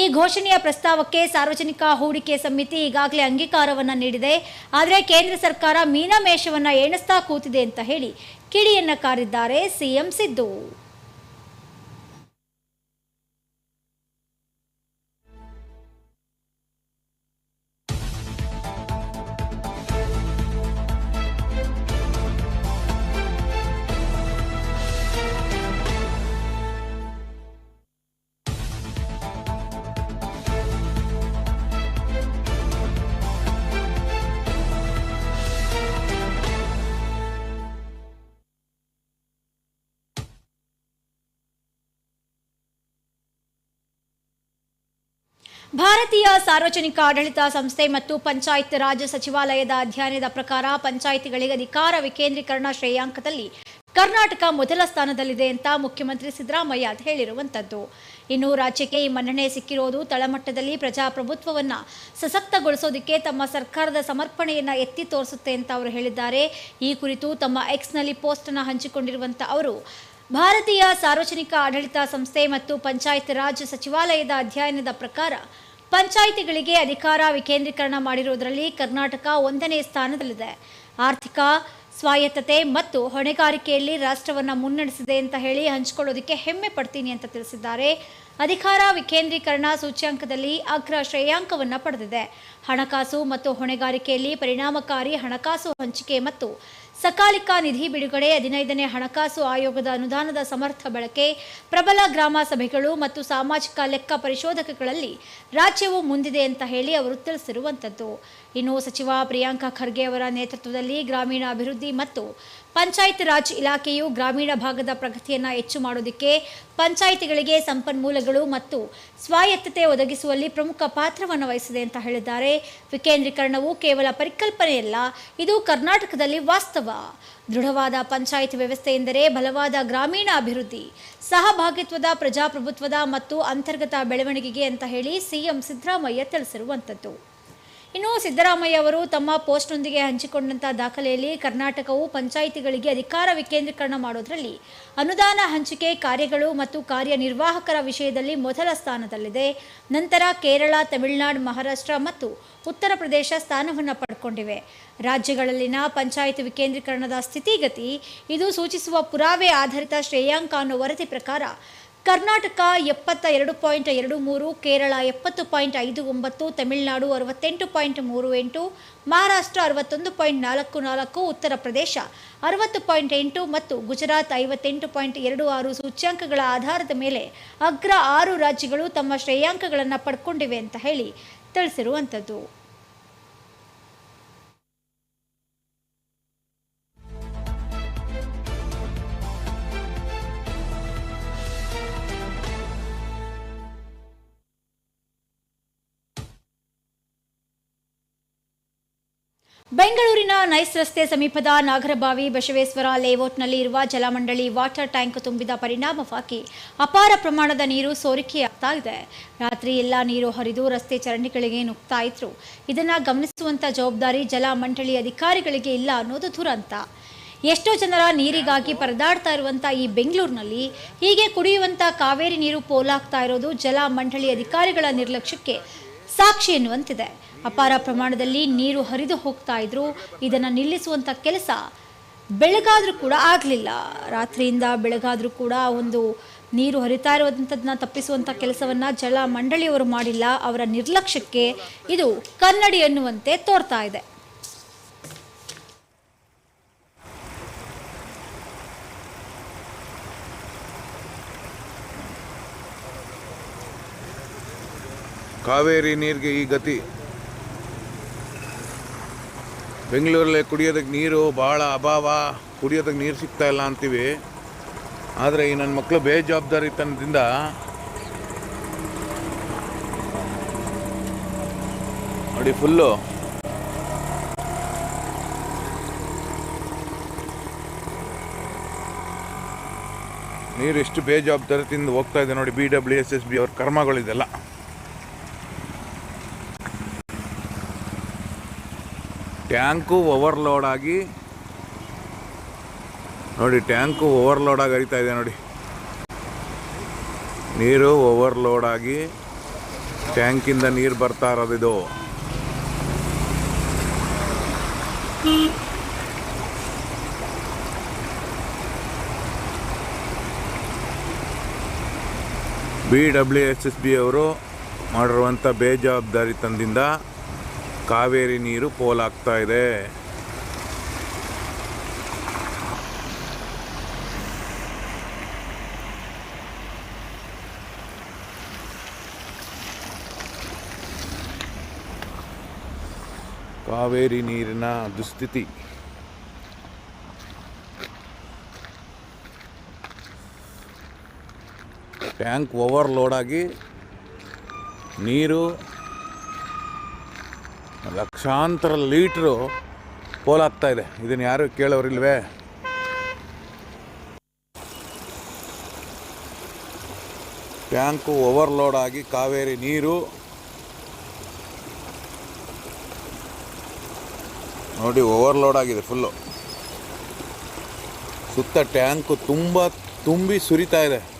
ಈ ಘೋಷಣೆಯ ಪ್ರಸ್ತಾವಕ್ಕೆ ಸಾರ್ವಜನಿಕ ಹೂಡಿಕೆ ಸಮಿತಿ ಈಗಾಗಲೇ ಅಂಗೀಕಾರವನ್ನ ನೀಡಿದೆ. ಆದರೆ ಕೇಂದ್ರ ಸರ್ಕಾರ ಮೀನಮೇಷವನ್ನ ಎಣಿಸ್ತಾ ಕೂತಿದೆ ಅಂತ ಹೇಳಿ ಕಿಡಿಯನ್ನ ಕಾರಿದ್ದಾರೆ ಸಿಎಂ ಸಿದ್ದು. ಭಾರತೀಯ ಸಾರ್ವಜನಿಕ ಆಡಳಿತ ಸಂಸ್ಥೆ ಮತ್ತು ಪಂಚಾಯತ್ ರಾಜ್ ಸಚಿವಾಲಯದ ಅಧ್ಯಯನದ ಪ್ರಕಾರ ಪಂಚಾಯಿತಿಗಳಿಗೆ ಅಧಿಕಾರ ವಿಕೇಂದ್ರೀಕರಣ ಶ್ರೇಯಾಂಕದಲ್ಲಿ ಕರ್ನಾಟಕ ಮೊದಲ ಸ್ಥಾನದಲ್ಲಿದೆ ಅಂತ ಮುಖ್ಯಮಂತ್ರಿ ಸಿದ್ದರಾಮಯ್ಯ ಹೇಳಿರುವಂಥದ್ದು ಇನ್ನು ರಾಜ್ಯಕ್ಕೆ ಈ ಮನ್ನಣೆ ಸಿಕ್ಕಿರೋದು ತಳಮಟ್ಟದಲ್ಲಿ ಪ್ರಜಾಪ್ರಭುತ್ವವನ್ನು ಸಶಕ್ತಗೊಳಿಸೋದಕ್ಕೆ ತಮ್ಮ ಸರ್ಕಾರದ ಸಮರ್ಪಣೆಯನ್ನ ಎತ್ತಿ ತೋರಿಸುತ್ತೆ ಅಂತ ಅವರು ಹೇಳಿದ್ದಾರೆ. ಈ ಕುರಿತು ತಮ್ಮ ಎಕ್ಸ್ನಲ್ಲಿ ಪೋಸ್ಟನ್ನು ಹಂಚಿಕೊಂಡಿರುವಂಥ ಅವರು, ಭಾರತೀಯ ಸಾರ್ವಜನಿಕ ಆಡಳಿತ ಸಂಸ್ಥೆ ಮತ್ತು ಪಂಚಾಯತ್ ರಾಜ್ ಸಚಿವಾಲಯದ ಅಧ್ಯಯನದ ಪ್ರಕಾರ ಪಂಚಾಯಿತಿಗಳಿಗೆ ಅಧಿಕಾರ ವಿಕೇಂದ್ರೀಕರಣ ಮಾಡಿರುವುದರಲ್ಲಿ ಕರ್ನಾಟಕ ಒಂದನೇ ಸ್ಥಾನದಲ್ಲಿದೆ. ಆರ್ಥಿಕ ಸ್ವಾಯತ್ತತೆ ಮತ್ತು ಹೊಣೆಗಾರಿಕೆಯಲ್ಲಿ ರಾಷ್ಟ್ರವನ್ನು ಮುನ್ನಡೆಸಿದೆ ಅಂತ ಹೇಳಿ ಹಂಚಿಕೊಳ್ಳೋದಕ್ಕೆ ಹೆಮ್ಮೆ ಪಡ್ತೀನಿ ಅಂತ ತಿಳಿಸಿದ್ದಾರೆ. ಅಧಿಕಾರ ವಿಕೇಂದ್ರೀಕರಣ ಸೂಚ್ಯಾಂಕದಲ್ಲಿ ಅಗ್ರ ಶ್ರೇಯಾಂಕವನ್ನು ಪಡೆದಿದೆ. ಹಣಕಾಸು ಮತ್ತು ಹೊಣೆಗಾರಿಕೆಯಲ್ಲಿ ಪರಿಣಾಮಕಾರಿ ಹಣಕಾಸು ಹಂಚಿಕೆ ಮತ್ತು ಸಕಾಲಿಕ ನಿಧಿ ಬಿಡುಗಡೆ, ಹದಿನೈದನೇ ಹಣಕಾಸು ಆಯೋಗದ ಅನುದಾನದ ಸಮರ್ಥ ಬಳಕೆ, ಪ್ರಬಲ ಗ್ರಾಮ ಸಭೆಗಳು ಮತ್ತು ಸಾಮಾಜಿಕ ಲೆಕ್ಕ ಪರಿಶೋಧಕಗಳಲ್ಲಿ ರಾಜ್ಯವು ಮುಂದಿದೆ ಅಂತ ಹೇಳಿ ಅವರು ತಿಳಿಸಿರುವಂಥದ್ದು. ಇನ್ನು ಸಚಿವ ಪ್ರಿಯಾಂಕಾ ಖರ್ಗೆ ಅವರ ನೇತೃತ್ವದಲ್ಲಿ ಗ್ರಾಮೀಣ ಅಭಿವೃದ್ಧಿ ಮತ್ತು ಪಂಚಾಯತ್ ರಾಜ್ ಇಲಾಖೆಯು ಗ್ರಾಮೀಣ ಭಾಗದ ಪ್ರಗತಿಯನ್ನು ಹೆಚ್ಚು ಮಾಡೋದಕ್ಕೆ ಪಂಚಾಯಿತಿಗಳಿಗೆ ಸಂಪನ್ಮೂಲಗಳು ಮತ್ತು ಸ್ವಾಯತ್ತತೆ ಒದಗಿಸುವಲ್ಲಿ ಪ್ರಮುಖ ಪಾತ್ರವನ್ನು ವಹಿಸಿದೆ ಅಂತ ಹೇಳಿದ್ದಾರೆ. ವಿಕೇಂದ್ರೀಕರಣವು ಕೇವಲ ಪರಿಕಲ್ಪನೆಯಲ್ಲ, ಇದು ಕರ್ನಾಟಕದಲ್ಲಿ ವಾಸ್ತವ. ದೃಢವಾದ ಪಂಚಾಯತ್ ವ್ಯವಸ್ಥೆ ಎಂದರೆ ಬಲವಾದ ಗ್ರಾಮೀಣ ಅಭಿವೃದ್ಧಿ. ಸಹಭಾಗಿತ್ವದ, ಪ್ರಜಾಪ್ರಭುತ್ವದ ಮತ್ತು ಅಂತರ್ಗತ ಬೆಳವಣಿಗೆಗೆ ಅಂತ ಹೇಳಿ ಸಿಎಂ ಸಿದ್ದರಾಮಯ್ಯ ತಿಳಿಸಿರುವಂಥದ್ದು ಇನ್ನು ಸಿದ್ದರಾಮಯ್ಯ ಅವರು ತಮ್ಮ ಪೋಸ್ಟ್ನೊಂದಿಗೆ ಹಂಚಿಕೊಂಡಂಥ ದಾಖಲೆಯಲ್ಲಿ ಕರ್ನಾಟಕವು ಪಂಚಾಯಿತಿಗಳಿಗೆ ಅಧಿಕಾರ ವಿಕೇಂದ್ರೀಕರಣ ಮಾಡೋದರಲ್ಲಿ ಅನುದಾನ ಹಂಚಿಕೆ ಕಾರ್ಯಗಳು ಮತ್ತು ಕಾರ್ಯನಿರ್ವಾಹಕರ ವಿಷಯದಲ್ಲಿ ಮೊದಲ ಸ್ಥಾನದಲ್ಲಿದೆ. ನಂತರ ಕೇರಳ, ತಮಿಳುನಾಡು, ಮಹಾರಾಷ್ಟ್ರ ಮತ್ತು ಉತ್ತರ ಪ್ರದೇಶ ಸ್ಥಾನವನ್ನು ಪಡ್ಕೊಂಡಿವೆ. ರಾಜ್ಯಗಳಲ್ಲಿನ ಪಂಚಾಯತ್ ವಿಕೇಂದ್ರೀಕರಣದ ಸ್ಥಿತಿಗತಿ, ಇದು ಸೂಚಿಸುವ ಪುರಾವೆ ಆಧಾರಿತ ಶ್ರೇಯಾಂಕ ಅನ್ನೋ ವರದಿ ಪ್ರಕಾರ ಕರ್ನಾಟಕ ಎಪ್ಪತ್ತ ಎರಡು ಪಾಯಿಂಟ್ ಎರಡು ಮೂರು, ಕೇರಳ ಎಪ್ಪತ್ತು ಪಾಯಿಂಟ್ ಐದು ಒಂಬತ್ತು, ತಮಿಳುನಾಡು ಅರವತ್ತೆಂಟು ಪಾಯಿಂಟ್ ಮೂರು ಎಂಟು, ಮಹಾರಾಷ್ಟ್ರ ಅರವತ್ತೊಂದು ಪಾಯಿಂಟ್ ನಾಲ್ಕು ನಾಲ್ಕು, ಉತ್ತರ ಪ್ರದೇಶ ಅರವತ್ತು ಪಾಯಿಂಟ್ ಎಂಟು ಮತ್ತು ಗುಜರಾತ್ ಐವತ್ತೆಂಟು ಪಾಯಿಂಟ್ ಎರಡು ಆರು ಸೂಚ್ಯಾಂಕಗಳ ಆಧಾರದ ಮೇಲೆ ಅಗ್ರ ಆರು ರಾಜ್ಯಗಳು ತಮ್ಮ ಶ್ರೇಯಾಂಕಗಳನ್ನು ಪಡ್ಕೊಂಡಿವೆ ಅಂತ ಹೇಳಿ ತಿಳಿಸಿರುವಂಥದ್ದು. ಬೆಂಗಳೂರಿನ ನೈಸ್ ರಸ್ತೆ ಸಮೀಪದ ನಾಗರಬಾವಿ ಬಸವೇಶ್ವರ ಲೇಔಟ್ನಲ್ಲಿ ಇರುವ ಜಲಮಂಡಳಿ ವಾಟರ್ ಟ್ಯಾಂಕ್ ತುಂಬಿದ ಪರಿಣಾಮವಾಗಿ ಅಪಾರ ಪ್ರಮಾಣದ ನೀರು ಸೋರಿಕೆಯಾಗ್ತಾ ಇದೆ ರಾತ್ರಿ ಎಲ್ಲ ನೀರು ಹರಿದು ರಸ್ತೆ ಚರಂಡಿಗಳಿಗೆ ನುಗ್ತಾ ಇದ್ರು ಇದನ್ನು ಗಮನಿಸುವಂತ ಜವಾಬ್ದಾರಿ ಜಲಮಂಡಳಿ ಅಧಿಕಾರಿಗಳಿಗೆ ಇಲ್ಲ ಅನ್ನೋದು ದುರಂತ. ಎಷ್ಟೋ ಜನರ ನೀರಿಗಾಗಿ ಪರದಾಡ್ತಾ ಇರುವಂಥ ಈ ಬೆಂಗಳೂರಿನಲ್ಲಿ ಹೀಗೆ ಕುಡಿಯುವಂಥ ಕಾವೇರಿ ನೀರು ಪೋಲಾಗ್ತಾ ಇರೋದು ಜಲ ಮಂಡಳಿ ಅಧಿಕಾರಿಗಳ ನಿರ್ಲಕ್ಷ್ಯಕ್ಕೆ ಸಾಕ್ಷಿ ಎನ್ನುವಂತಿದೆ. ಅಪಾರ ಪ್ರಮಾಣದಲ್ಲಿ ನೀರು ಹರಿದು ಹೋಗ್ತಾ ಇದ್ರು. ಇದನ್ನು ನಿಲ್ಲಿಸುವಂಥ ಕೆಲಸ ಬೆಳಗಾದರೂ ಕೂಡ ಆಗಲಿಲ್ಲ. ರಾತ್ರಿಯಿಂದ ಬೆಳಗಾದರೂ ಕೂಡ ಒಂದು ನೀರು ಹರಿತಾ ಇರುವಂಥದ್ದನ್ನ ತಪ್ಪಿಸುವಂಥ ಕೆಲಸವನ್ನು ಜಲ ಮಂಡಳಿಯವರು ಮಾಡಿಲ್ಲ. ಅವರ ನಿರ್ಲಕ್ಷ್ಯಕ್ಕೆ ಇದು ಕನ್ನಡಿ ಎನ್ನುವಂತೆ ತೋರ್ತಾ ಇದೆ. ಕಾವೇರಿ ನೀರಿಗೆ ಈ ಗತಿ ಬೆಂಗಳೂರಲ್ಲಿ ಕುಡಿಯೋದಕ್ಕೆ ನೀರು ಭಾಳ ಅಭಾವ, ಕುಡಿಯೋದಕ್ಕೆ ನೀರು ಸಿಗ್ತಾ ಇಲ್ಲ ಅಂತೀವಿ. ಆದರೆ ಈ ನನ್ನ ಮಕ್ಕಳು ಬೇಜವಾಬ್ದಾರಿತನದಿಂದ ನೋಡಿ ಫುಲ್ಲು. ನೀರು ಎಷ್ಟು ಬೇಜವಾಬ್ದಾರಿ ತಿಂದು ಹೋಗ್ತಾ ಇದೆ ನೋಡಿ B W S S B ಅವ್ರ ಕರ್ಮಗಳಿದೆಲ್ಲ. ಟ್ಯಾಂಕು ಓವರ್ಲೋಡ್ ಆಗಿ. ನೋಡಿ, ಟ್ಯಾಂಕು ಓವರ್ಲೋಡ್ ಆಗಿ ಹರಿತಾ ಇದೆ ನೋಡಿ. ನೀರು ಓವರ್ಲೋಡ್ ಆಗಿ ಟ್ಯಾಂಕಿಂದ ನೀರು ಬರ್ತಾ ಇರೋದಿದು B W S S B ಅವರು ಮಾಡಿರುವಂಥ ಬೇಜವಾಬ್ದಾರಿತನದಿಂದ ಕಾವೇರಿ ನೀರು ಪೋಲಾಗ್ತಾ ಇದೆ. ಕಾವೇರಿ ನೀರಿನ ದುಸ್ಥಿತಿ. ಟ್ಯಾಂಕ್ ಓವರ್ಲೋಡಾಗಿ ನೀರು ಲಕ್ಷಾಂತರ ಲೀಟ್ರು ಪೋಲಾಗ್ತಾ ಇದೆ. ಇದನ್ನು ಯಾರು ಕೇಳೋರಿಲ್ವೇ ಟ್ಯಾಂಕು ಓವರ್ಲೋಡ್ ಆಗಿ ಕಾವೇರಿ ನೀರು. ನೋಡಿ ಓವರ್ಲೋಡ್ ಆಗಿದೆ ಫುಲ್ಲು ಸುತ್ತ ಟ್ಯಾಂಕು ತುಂಬ, ತುಂಬಿ ಸುರಿತಾ ಇದೆ.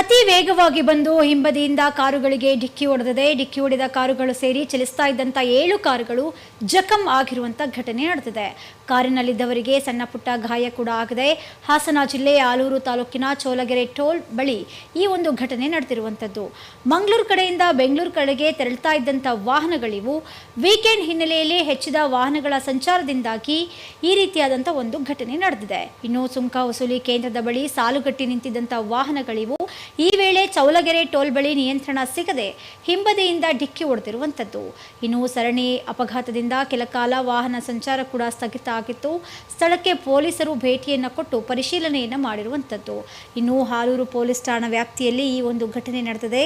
ಅತಿ ವೇಗವಾಗಿ ಬಂದು ಹಿಂಬದಿಯಿಂದ ಕಾರುಗಳಿಗೆ ಡಿಕ್ಕಿ ಹೊಡೆದಿದೆ. ಡಿಕ್ಕಿ ಹೊಡೆದ ಕಾರುಗಳು ಸೇರಿ ಚಲಿಸ್ತಾ ಇದ್ದಂಥ ಏಳು ಕಾರುಗಳು ಜಖಂ ಆಗಿರುವಂಥ ಘಟನೆ ನಡೆದಿದೆ. ಕಾರಿನಲ್ಲಿದ್ದವರಿಗೆ ಸಣ್ಣ ಪುಟ್ಟ ಗಾಯ ಕೂಡ ಆಗಿದೆ. ಹಾಸನ ಜಿಲ್ಲೆ ಆಲೂರು ತಾಲೂಕಿನ ಚೋಲಗೆರೆ ಟೋಲ್ ಬಳಿ ಈ ಒಂದು ಘಟನೆ ನಡೆದಿರುವಂಥದ್ದು ಮಂಗಳೂರು ಕಡೆಯಿಂದ ಬೆಂಗಳೂರು ಕಡೆಗೆ ತೆರಳ್ತಾ ಇದ್ದಂಥ ವಾಹನಗಳಿವು ವೀಕೆಂಡ್ ಹಿನ್ನೆಲೆಯಲ್ಲಿ ಹೆಚ್ಚಿದ ವಾಹನಗಳ ಸಂಚಾರದಿಂದಾಗಿ ಈ ರೀತಿಯಾದಂಥ ಒಂದು ಘಟನೆ ನಡೆದಿದೆ. ಇನ್ನು ಸುಂಕ ವಸೂಲಿ ಕೇಂದ್ರದ ಬಳಿ ಸಾಲುಗಟ್ಟಿ ನಿಂತಿದ್ದಂಥ ವಾಹನಗಳಿವು ಈ ವೇಳೆ ಚೌಲಗೆರೆ ಟೋಲ್ ಬಳಿ ನಿಯಂತ್ರಣ ಸಿಗದೆ ಹಿಂಬದಿಯಿಂದ ಡಿಕ್ಕಿ ಹೊಡೆದಿರುವಂಥದ್ದು. ಇನ್ನು ಸರಣಿ ಅಪಘಾತದಿಂದ ಕೆಲ ಕಾಲ ವಾಹನ ಸಂಚಾರ ಕೂಡ ಸ್ಥಗಿತ ಆಗಿತ್ತು. ಸ್ಥಳಕ್ಕೆ ಪೊಲೀಸರು ಭೇಟಿಯನ್ನು ಕೊಟ್ಟು ಪರಿಶೀಲನೆಯನ್ನು ಮಾಡಿರುವಂಥದ್ದು. ಇನ್ನು ಹಾಲೂರು ಪೊಲೀಸ್ ಠಾಣಾ ವ್ಯಾಪ್ತಿಯಲ್ಲಿ ಈ ಒಂದು ಘಟನೆ ನಡೆದಿದೆ.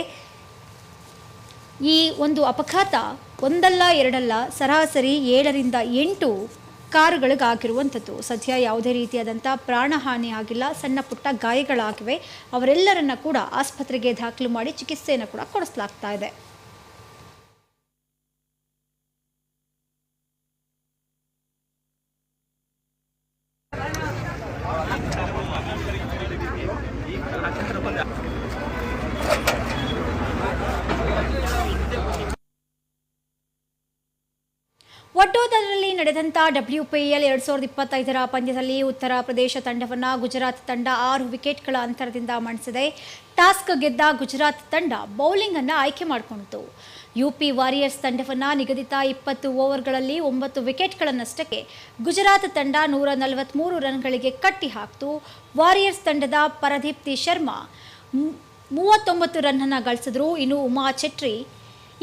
ಈ ಒಂದು ಅಪಘಾತ ಒಂದಲ್ಲ, ಎರಡಲ್ಲ, ಸರಾಸರಿ ಏಳರಿಂದ ಎಂಟು ಕಾರುಗಳಿಗಾಗಿರುವಂಥದ್ದು ಸದ್ಯ ಯಾವುದೇ ರೀತಿಯಾದಂಥ ಪ್ರಾಣಹಾನಿ ಆಗಿಲ್ಲ, ಸಣ್ಣ ಪುಟ್ಟ ಗಾಯಗಳಾಗಿವೆ. ಅವರೆಲ್ಲರನ್ನ ಕೂಡ ಆಸ್ಪತ್ರೆಗೆ ದಾಖಲು ಮಾಡಿ ಚಿಕಿತ್ಸೆಯನ್ನು ಕೂಡ ಕೊಡಿಸಲಾಗ್ತಾ ಇದೆ. ನಡೆದಂಥ ಡಬ್ಲ್ಯೂ ಪಿ ಎಲ್ ಎರಡು ಸಾವಿರದ ಇಪ್ಪತ್ತೈದರ ಪಂದ್ಯದಲ್ಲಿ ಉತ್ತರ ಪ್ರದೇಶ ತಂಡವನ್ನು ಗುಜರಾತ್ ತಂಡ ಆರು ವಿಕೆಟ್ಗಳ ಅಂತರದಿಂದ ಮಣಿಸಿದೆ. ಟಾಸ್ಕ್ ಗೆದ್ದ ಗುಜರಾತ್ ತಂಡ ಬೌಲಿಂಗ್ ಅನ್ನು ಆಯ್ಕೆ ಮಾಡಿಕೊಂಡಿತು. ಯುಪಿ ವಾರಿಯರ್ಸ್ ತಂಡವನ್ನು ನಿಗದಿತ ಇಪ್ಪತ್ತು ಓವರ್ಗಳಲ್ಲಿ ಒಂಬತ್ತು ವಿಕೆಟ್ಗಳನ್ನಷ್ಟಕ್ಕೆ ಗುಜರಾತ್ ತಂಡ ನೂರ ನಲವತ್ತ್ಮೂರು ರನ್ಗಳಿಗೆ ಕಟ್ಟಿ ಹಾಕಿತು ವಾರಿಯರ್ಸ್ ತಂಡದ ಪರದೀಪ್ತಿ ಶರ್ಮಾ ಮೂವತ್ತೊಂಬತ್ತು ರನ್ನನ್ನು ಗಳಿಸಿದ್ರು. ಇನ್ನು ಉಮಾ ಚೆಟ್ರಿ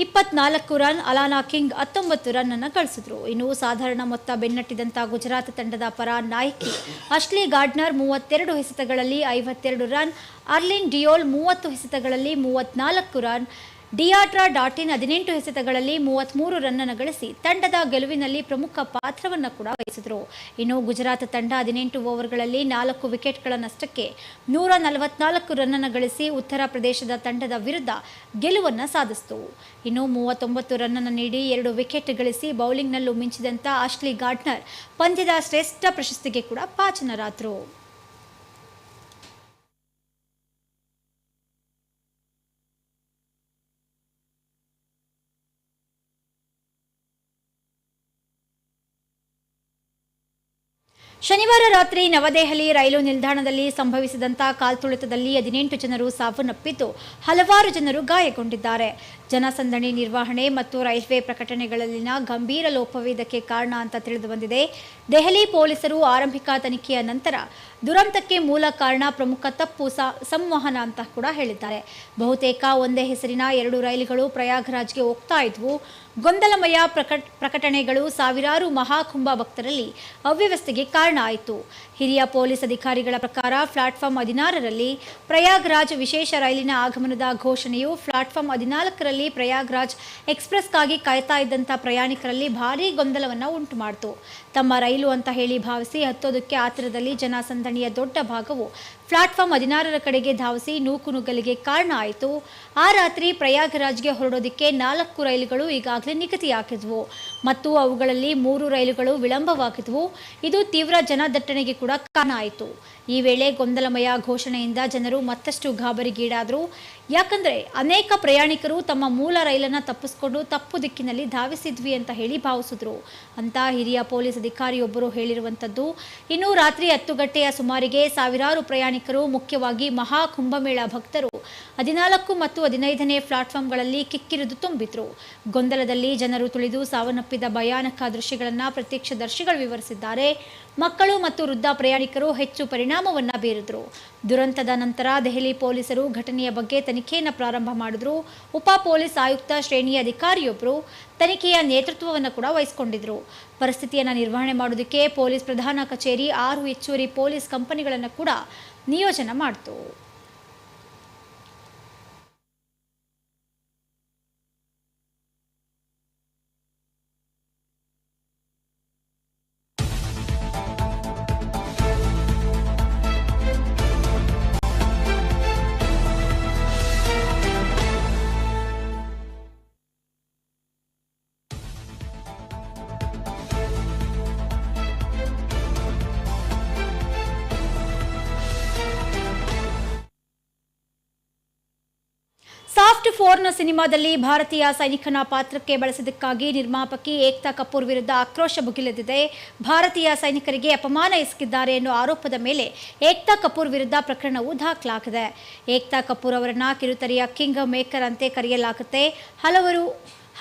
ಇಪ್ಪತ್ನಾಲ್ಕು ರನ್ ಅಲಾನಾ ಕಿಂಗ್ ಹತ್ತೊಂಬತ್ತು ರನ್ ಅನ್ನು ಗಳಿಸಿದ್ರು. ಇನ್ನು ಸಾಧಾರಣ ಮೊತ್ತ ಬೆನ್ನಟ್ಟಿದಂತ ಗುಜರಾತ್ ತಂಡದ ಪರ ನಾಯಕಿ, ಅಶ್ಲಿ ಗಾರ್ಡ್ನರ್ ಮೂವತ್ತೆರಡು ಎಸೆತಗಳಲ್ಲಿ ಐವತ್ತೆರಡು ರನ್, ಅರ್ಲಿನ್ ಡಿಯೋಲ್ ಮೂವತ್ತು ಎಸೆತಗಳಲ್ಲಿ ಮೂವತ್ನಾಲ್ಕು ರನ್ ಡಿಯಾಟ್ರಾ ಡಾಟಿನ್ ಹದಿನೆಂಟು ಎಸೆತಗಳಲ್ಲಿ ಮೂವತ್ತ್ಮೂರು ರನ್ನನ್ನು ಗಳಿಸಿ ತಂಡದ ಗೆಲುವಿನಲ್ಲಿ ಪ್ರಮುಖ ಪಾತ್ರವನ್ನು ಕೂಡ ವಹಿಸಿದರು. ಇನ್ನು ಗುಜರಾತ್ ತಂಡ ಹದಿನೆಂಟು ಓವರ್ಗಳಲ್ಲಿ ನಾಲ್ಕು ವಿಕೆಟ್ಗಳ ನಷ್ಟಕ್ಕೆ ನೂರ ನಲವತ್ನಾಲ್ಕು ರನ್ನನ್ನು ಗಳಿಸಿ ಉತ್ತರ ಪ್ರದೇಶದ ತಂಡದ ವಿರುದ್ಧ ಗೆಲುವನ್ನು ಸಾಧಿಸಿತು. ಇನ್ನು ಮೂವತ್ತೊಂಬತ್ತು ರನ್ನನ್ನು ನೀಡಿ ಎರಡು ವಿಕೆಟ್ ಗಳಿಸಿ ಬೌಲಿಂಗ್ನಲ್ಲೂ ಮಿಂಚಿದಂಥ ಆಶ್ಲಿ ಗಾರ್ಡ್ನರ್ ಪಂದ್ಯದ ಶ್ರೇಷ್ಠ ಪ್ರಶಸ್ತಿಗೆ ಕೂಡ ಭಾಜನರಾದರು ಶನಿವಾರ ರಾತ್ರಿ ನವದೆಹಲಿ ರೈಲು ನಿಲ್ದಾಣದಲ್ಲಿ ಸಂಭವಿಸಿದಂಥ ಕಾಲ್ತುಳಿತದಲ್ಲಿ ಹದಿನೆಂಟು ಜನರು ಸಾವನ್ನಪ್ಪಿದ್ದು ಹಲವಾರು ಜನರು ಗಾಯಗೊಂಡಿದ್ದಾರೆ. ಜನಸಂದಣಿ ನಿರ್ವಹಣೆ ಮತ್ತು ರೈಲ್ವೆ ಪ್ರಕಟಣೆಗಳಲ್ಲಿನ ಗಂಭೀರ ಲೋಪವೇದಕ್ಕೆ ಕಾರಣ ಅಂತ ತಿಳಿದು ಬಂದಿದೆ. ದೆಹಲಿ ಪೊಲೀಸರು ಆರಂಭಿಕ ತನಿಖೆಯ ನಂತರ ದುರಂತಕ್ಕೆ ಮೂಲ ಕಾರಣ ಪ್ರಮುಖ ತಪ್ಪು ಸಂವಹನ ಅಂತ ಕೂಡ ಹೇಳಿದ್ದಾರೆ. ಬಹುತೇಕ ಒಂದೇ ಹೆಸರಿನ ಎರಡು ರೈಲುಗಳು ಪ್ರಯಾಗ್ರಾಜ್ಗೆ ಹೋಗ್ತಾ ಇದ್ವು. ಗೊಂದಲಮಯ ಪ್ರಕಟ, ಪ್ರಕಟಣೆಗಳು ಸಾವಿರಾರು ಮಹಾಕುಂಭ ಭಕ್ತರಲ್ಲಿ ಅವ್ಯವಸ್ಥೆಗೆ ಕಾರಣ ಆಯಿತು. ಹಿರಿಯ ಪೊಲೀಸ್ ಅಧಿಕಾರಿಗಳ ಪ್ರಕಾರ ಪ್ಲಾಟ್ಫಾರ್ಮ್ ಹದಿನಾರರಲ್ಲಿ ಪ್ರಯಾಗ್ರಾಜ್ ವಿಶೇಷ ರೈಲಿನ ಆಗಮನದ ಘೋಷಣೆಯು ಪ್ಲಾಟ್ಫಾರ್ಮ್ ಹದಿನಾಲ್ಕರಲ್ಲಿ ಪ್ರಯಾಗ್ರಾಜ್ ಎಕ್ಸ್ಪ್ರೆಸ್ಗಾಗಿ ಕಾಯ್ತಾ ಇದ್ದಂಥ ಪ್ರಯಾಣಿಕರಲ್ಲಿ ಭಾರೀ ಗೊಂದಲವನ್ನು ಉಂಟು ಮಾಡಿತು ತಮ್ಮ ರೈಲು ಅಂತ ಹೇಳಿ ಭಾವಿಸಿ ಹತ್ತೋದಕ್ಕೆ ಆತರದಲ್ಲಿ ಜನಸಂದಣಿಯ ದೊಡ್ಡ ಭಾಗವು ಪ್ಲಾಟ್ಫಾರ್ಮ್ ಹದಿನಾರರ ಕಡೆಗೆ ಧಾವಿಸಿ ನೂಕುನುಗ್ಗಲಿಗೆ ಕಾರಣ ಆಯಿತು. ಆ ರಾತ್ರಿ ಪ್ರಯಾಗರಾಜ್ಗೆ ಹೊರಡೋದಕ್ಕೆ ನಾಲ್ಕು ರೈಲುಗಳು ಈಗಾಗಲೇ ನಿಗದಿಯಾಗಿದ್ವು. ಮತ್ತು ಅವುಗಳಲ್ಲಿ ಮೂರು ರೈಲುಗಳು ವಿಳಂಬವಾಗಿದ್ವು. ಇದು ತೀವ್ರ ಜನದಟ್ಟಣೆಗೆ ಕೂಡ ಕಾರಣ ಆಯಿತು. ಈ ವೇಳೆ ಗೊಂದಲಮಯ ಘೋಷಣೆಯಿಂದ ಜನರು ಮತ್ತಷ್ಟು ಗಾಬರಿಗೀಡಾದರು. ಯಾಕಂದರೆ ಅನೇಕ ಪ್ರಯಾಣಿಕರು ತಮ್ಮ ಮೂಲ ರೈಲನ್ನು ತಪ್ಪಿಸ್ಕೊಂಡು ತಪ್ಪು ದಿಕ್ಕಿನಲ್ಲಿ ಧಾವಿಸಿದ್ವಿ ಅಂತ ಹೇಳಿ ಭಾವಿಸಿದ್ರು. ಅಂತ ಹಿರಿಯ ಪೊಲೀಸ್ ಅಧಿಕಾರಿಯೊಬ್ಬರು ಹೇಳಿರುವಂಥದ್ದು. ಇನ್ನು ರಾತ್ರಿ ಹತ್ತು ಗಂಟೆಯ ಸುಮಾರಿಗೆ ಸಾವಿರಾರು ಪ್ರಯಾಣಿಕರು, ಮುಖ್ಯವಾಗಿ ಮಹಾ ಕುಂಭಮೇಳ ಭಕ್ತರು. ಹದಿನಾಲ್ಕು ಮತ್ತು ಹದಿನೈದನೇ ಪ್ಲಾಟ್ಫಾರ್ಮ್ಗಳಲ್ಲಿ ಕಿಕ್ಕಿರಿದು ತುಂಬಿದ್ರು. ಗೊಂದಲದಲ್ಲಿ ಜನರು ತುಳಿದು ಸಾವನ್ನಪ್ಪಿದ ಭಯಾನಕ ದೃಶ್ಯಗಳನ್ನು ಪ್ರತ್ಯಕ್ಷದರ್ಶಿಗಳು ವಿವರಿಸಿದ್ದಾರೆ. ಮಕ್ಕಳು ಮತ್ತು ವೃದ್ಧ ಪ್ರಯಾಣಿಕರು ಹೆಚ್ಚು ಪರಿಣಾಮವನ್ನು ಬೀರಿದ್ರು. ದುರಂತದ ನಂತರ ದೆಹಲಿ ಪೊಲೀಸರು ಘಟನೆಯ ಬಗ್ಗೆ ತನಿಖೆಯನ್ನು ಪ್ರಾರಂಭ ಮಾಡಿದ್ರು. ಉಪ ಪೊಲೀಸ್ ಆಯುಕ್ತ ಶ್ರೇಣಿಯ ಅಧಿಕಾರಿಯೊಬ್ಬರು ತನಿಖೆಯ ನೇತೃತ್ವವನ್ನು ಕೂಡ ವಹಿಸಿಕೊಂಡಿದ್ರು. ಪರಿಸ್ಥಿತಿಯನ್ನು ನಿರ್ವಹಣೆ ಮಾಡೋದಕ್ಕೆ ಪೊಲೀಸ್ ಪ್ರಧಾನ ಕಚೇರಿ ಆರು ಹೆಚ್ಚುವರಿ ಪೊಲೀಸ್ ಕಂಪನಿಗಳನ್ನು ಕೂಡ ನಿಯೋಜನೆ ಮಾಡಿತು. ಸಾಫ್ಟ್ ಫೋರ್ನ ಸಿನಿಮಾದಲ್ಲಿ ಭಾರತೀಯ ಸೈನಿಕನ ಪಾತ್ರಕ್ಕೆ ಬಳಸಿದ್ದಕ್ಕಾಗಿ ನಿರ್ಮಾಪಕಿ ಏಕ್ತಾ ಕಪೂರ್ ವಿರುದ್ಧ ಆಕ್ರೋಶ ಭುಗಿಲೆದಿದೆ ಭಾರತೀಯ ಸೈನಿಕರಿಗೆ ಅಪಮಾನ ಎಸಗಿದ್ದಾರೆ ಎನ್ನುವ ಆರೋಪದ ಮೇಲೆ ಏಕ್ತಾ ಕಪೂರ್ ವಿರುದ್ಧ ಪ್ರಕರಣವು ದಾಖಲಾಗಿದೆ. ಏಕ್ತಾ ಕಪೂರ್ ಅವರನ್ನ ಕಿರುತೆರೆಯ ಕಿಂಗ್ ಮೇಕರ್ ಅಂತೆ ಕರೆಯಲಾಗುತ್ತೆ. ಹಲವರು,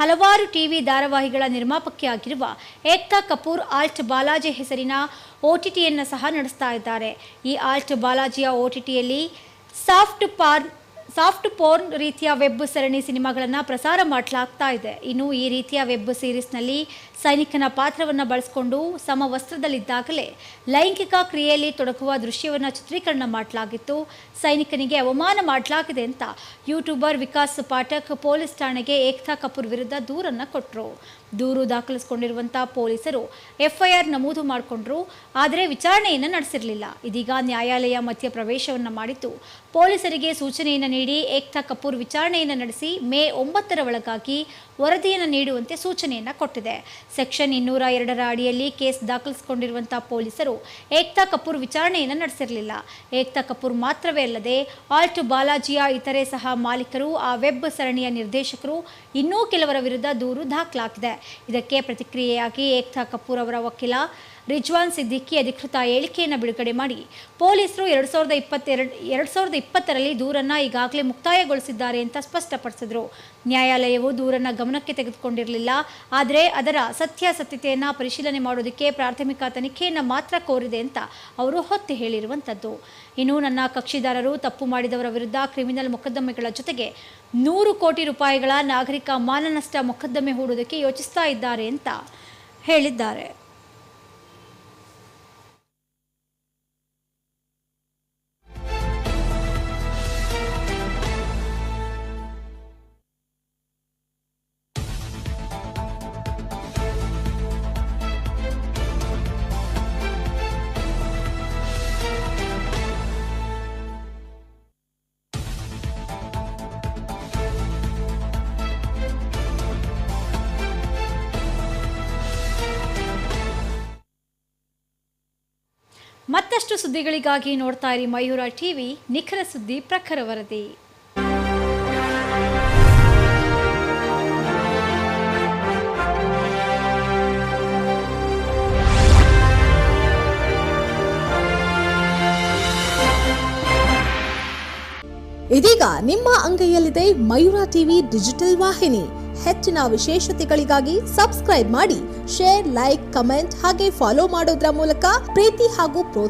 ಹಲವಾರು ಟಿವಿ ಧಾರಾವಾಹಿಗಳ ನಿರ್ಮಾಪಕಿಯಾಗಿರುವ ಏಕ್ತಾ ಕಪೂರ್ ಆಲ್ಟ್ ಬಾಲಾಜಿ ಹೆಸರಿನ ಒ ಟಿ ಟಿಯನ್ನು ಸಹ ನಡೆಸ್ತಾ ಇದ್ದಾರೆ. ಈ ಆಲ್ಟ್ ಬಾಲಾಜಿಯ ಒ ಟಿ ಟಿಯಲ್ಲಿ ಸಾಫ್ಟ್ ಪಾರ್ ಸಾಫ್ಟ್ ಪೋರ್ನ್ ರೀತಿಯ ವೆಬ್ ಸರಣಿ ಸಿನಿಮಾಗಳನ್ನು ಪ್ರಸಾರ ಮಾಡಲಾಗ್ತಾ ಇದೆ. ಇನ್ನು ಈ ರೀತಿಯ ವೆಬ್ ಸೀರೀಸ್ನಲ್ಲಿ ಸೈನಿಕನ ಪಾತ್ರವನ್ನು ಬಳಸಿಕೊಂಡು ಸಮವಸ್ತ್ರದಲ್ಲಿದ್ದಾಗಲೇ ಲೈಂಗಿಕ ಕ್ರಿಯೆಯಲ್ಲಿ ತೊಡಗುವ ದೃಶ್ಯವನ್ನು ಚಿತ್ರೀಕರಣ ಮಾಡಲಾಗಿತ್ತು. ಸೈನಿಕನಿಗೆ ಅವಮಾನ ಮಾಡಲಾಗಿದೆ ಅಂತ ಯೂಟ್ಯೂಬರ್ ವಿಕಾಸ್ ಪಾಠಕ್ ಪೊಲೀಸ್ ಠಾಣೆಗೆ ಏಕ್ತಾ ಕಪೂರ್ ವಿರುದ್ಧ ದೂರನ್ನು ಕೊಟ್ಟರು ದೂರು ದಾಖಲಿಸಿಕೊಂಡಿರುವಂಥ ಪೊಲೀಸರು ಎಫ್ಐಆರ್ ನಮೂದು ಮಾಡಿಕೊಂಡ್ರು, ಆದರೆ ವಿಚಾರಣೆಯನ್ನು ನಡೆಸಿರಲಿಲ್ಲ. ಇದೀಗ ನ್ಯಾಯಾಲಯ ಮಧ್ಯ ಪ್ರವೇಶವನ್ನು ಮಾಡಿತ್ತು. ಪೊಲೀಸರಿಗೆ ಸೂಚನೆಯನ್ನು ನೀಡಿ ಏಕ್ತಾ ಕಪೂರ್ ವಿಚಾರಣೆಯನ್ನು ನಡೆಸಿ ಮೇ ಒಂಬತ್ತರ ಒಳಗಾಗಿ ವರದಿಯನ್ನು ನೀಡುವಂತೆ ಸೂಚನೆಯನ್ನು ಕೊಟ್ಟಿದೆ. ಸೆಕ್ಷನ್ ಇನ್ನೂರ ಎರಡರ ಅಡಿಯಲ್ಲಿ ಕೇಸ್ ದಾಖಲಿಸಿಕೊಂಡಿರುವಂಥ ಪೊಲೀಸರು ಏಕ್ತಾ ಕಪೂರ್ ವಿಚಾರಣೆಯನ್ನು ನಡೆಸಿರಲಿಲ್ಲ. ಏಕ್ತಾ ಕಪೂರ್ ಮಾತ್ರವೇ ಅಲ್ಲದೆ ಆಲ್ಟ್ ಬಾಲಾಜಿಯ ಇತರೆ ಸಹ ಮಾಲೀಕರು, ಆ ವೆಬ್ ಸರಣಿಯ ನಿರ್ದೇಶಕರು ಇನ್ನೂ ಕೆಲವರ ವಿರುದ್ಧ ದೂರು ದಾಖಲಾಗಿದೆ. ಇದಕ್ಕೆ ಪ್ರತಿಕ್ರಿಯೆಯಾಗಿ ಏಕ್ತಾ ಕಪೂರ್ ಅವರ ವಕೀಲ ರಿಜ್ವಾನ್ ಸಿದ್ದಿಕ್ಕಿ ಅಧಿಕೃತ ಹೇಳಿಕೆಯನ್ನು ಬಿಡುಗಡೆ ಮಾಡಿ. ಪೊಲೀಸರು ಎರಡು ಸಾವಿರದ ಇಪ್ಪತ್ತೆರಡು, ಎರಡು ಸಾವಿರದ ಇಪ್ಪತ್ತರಲ್ಲಿ ದೂರನ್ನು ಈಗಾಗಲೇ ಮುಕ್ತಾಯಗೊಳಿಸಿದ್ದಾರೆ ಅಂತ ಸ್ಪಷ್ಟಪಡಿಸಿದರು. ನ್ಯಾಯಾಲಯವು ದೂರನ್ನು ಗಮನಕ್ಕೆ ತೆಗೆದುಕೊಂಡಿರಲಿಲ್ಲ. ಆದರೆ ಅದರ ಸತ್ಯಾಸತ್ಯತೆಯನ್ನು ಪರಿಶೀಲನೆ ಮಾಡೋದಕ್ಕೆ ಪ್ರಾಥಮಿಕ ತನಿಖೆಯನ್ನು ಮಾತ್ರ ಕೋರಿದೆ ಅಂತ ಅವರು ಹೊತ್ತಿ ಹೇಳಿರುವಂಥದ್ದು ಇನ್ನು ನನ್ನ ಕಕ್ಷಿದಾರರು ತಪ್ಪು ಮಾಡಿದವರ ವಿರುದ್ಧ ಕ್ರಿಮಿನಲ್ ಮೊಕದ್ದಮೆಗಳ ಜೊತೆಗೆ ನೂರು ಕೋಟಿ ರೂಪಾಯಿಗಳ ನಾಗರಿಕ ಮಾನನಷ್ಟ ಮೊಕದ್ದಮೆ ಹೂಡೋದಕ್ಕೆ ಯೋಚಿಸ್ತಾ ಇದ್ದಾರೆ ಅಂತ ಹೇಳಿದ್ದಾರೆ. ಮತ್ತಷ್ಟು ಸುದ್ದಿಗಳಿಗಾಗಿ ನೋಡ್ತಾ ಇರಿ ಮಯೂರ ಟಿವಿ ನಿಖರ ಸುದ್ದಿ ಪ್ರಖರ ವರದಿ. ಇದೀಗ ನಿಮ್ಮ ಅಂಗೈಯಲ್ಲಿದೆ ಮಯೂರ ಟಿವಿ ಡಿಜಿಟಲ್ ವಾಹಿನಿ. ಹೆಚ್ಚಿನ ವಿಶೇಷತೆಗಳಿಗಾಗಿ ಸಬ್ಸ್ಕ್ರೈಬ್ ಮಾಡಿ, ಶೇರ್, ಲೈಕ್, ಕಮೆಂಟ್ ಹಾಗೆ ಫಾಲೋ ಮಾಡೋದ್ರ ಮೂಲಕ ಪ್ರೀತಿ ಹಾಗೂ ಪ್ರೋತ್ಸಾಹ